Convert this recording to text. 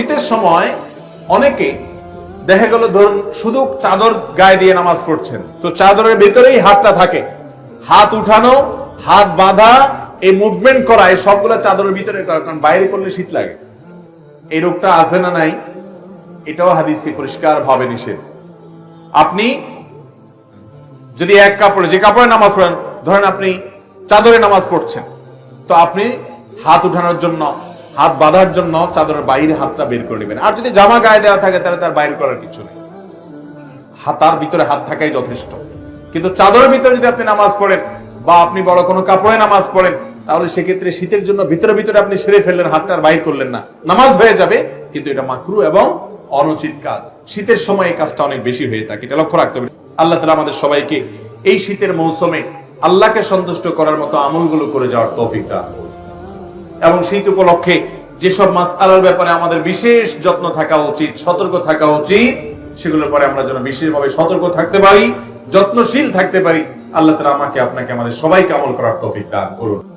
শীতের সময় অনেকে, দেখা গেল ধরুন শুধু চাদর গায়ে দিয়ে নামাজ পড়ছেন, তো চাদরের ভেতরেই হাতটা থাকে। হাত উঠানো, হাত বাঁধা, এই মুভমেন্ট করা, এই সবগুলো চাদরের ভিতরে করা, কারণ বাইরে করলে শীত লাগে। এই রোগটা আছে না নাই? এটাও হাদিসে পরিষ্কার ভাবে নিষেধ। আপনি যদি এক কাপড়ে, যে কাপড়ে নামাজ পড়েন, ধরেন আপনি চাদরে নামাজ পড়ছেন, তো আপনি হাত উঠানোর জন্য হাত বাঁধার জন্য চাদরের বাইরে হাতটা বের করে নেবেন। আর যদি জামা গায়ে দেওয়া থাকে, তাহলে তার বাইর করার কিছু নেই। হাতার ভিতরে হাত থাকাই যথেষ্ট। কিন্তু চাদরের ভিতরে যদি আপনি নামাজ পড়েন বা আপনি বড় কোনো কাপড়ে নামাজ পড়েন, তাহলে সেক্ষেত্রে শীতের জন্য ভিতরে ভিতরে আপনি সেরে ফেললেন, হাতটা বাইর করলেন না। নামাজ হয়ে যাবে, কিন্তু এটা মাকরু এবং অনুচিত কাজ। শীতের সময় এই কাজটা অনেক বেশি হয়ে থাকে, এটা লক্ষ্য রাখতে হবে। আল্লাহ তালা আমাদের সবাইকে এই শীতের মৌসুমে আল্লাহকে সন্তুষ্ট করার মতো আমলগুলো করে যাওয়ার তৌফিক দান। এবং শীত উপলক্ষে যেসব মাছ আলার ব্যাপারে আমাদের বিশেষ যত্ন থাকা উচিত, সতর্ক থাকা উচিত, সেগুলোর পরে আমরা যেন বিশেষভাবে সতর্ক থাকতে পারি, যত্নশীল থাকতে পারি, আল্লাহ তালা আমাকে, আপনাকে, আমাদের সবাইকে আমল করার তফিক দান করুন।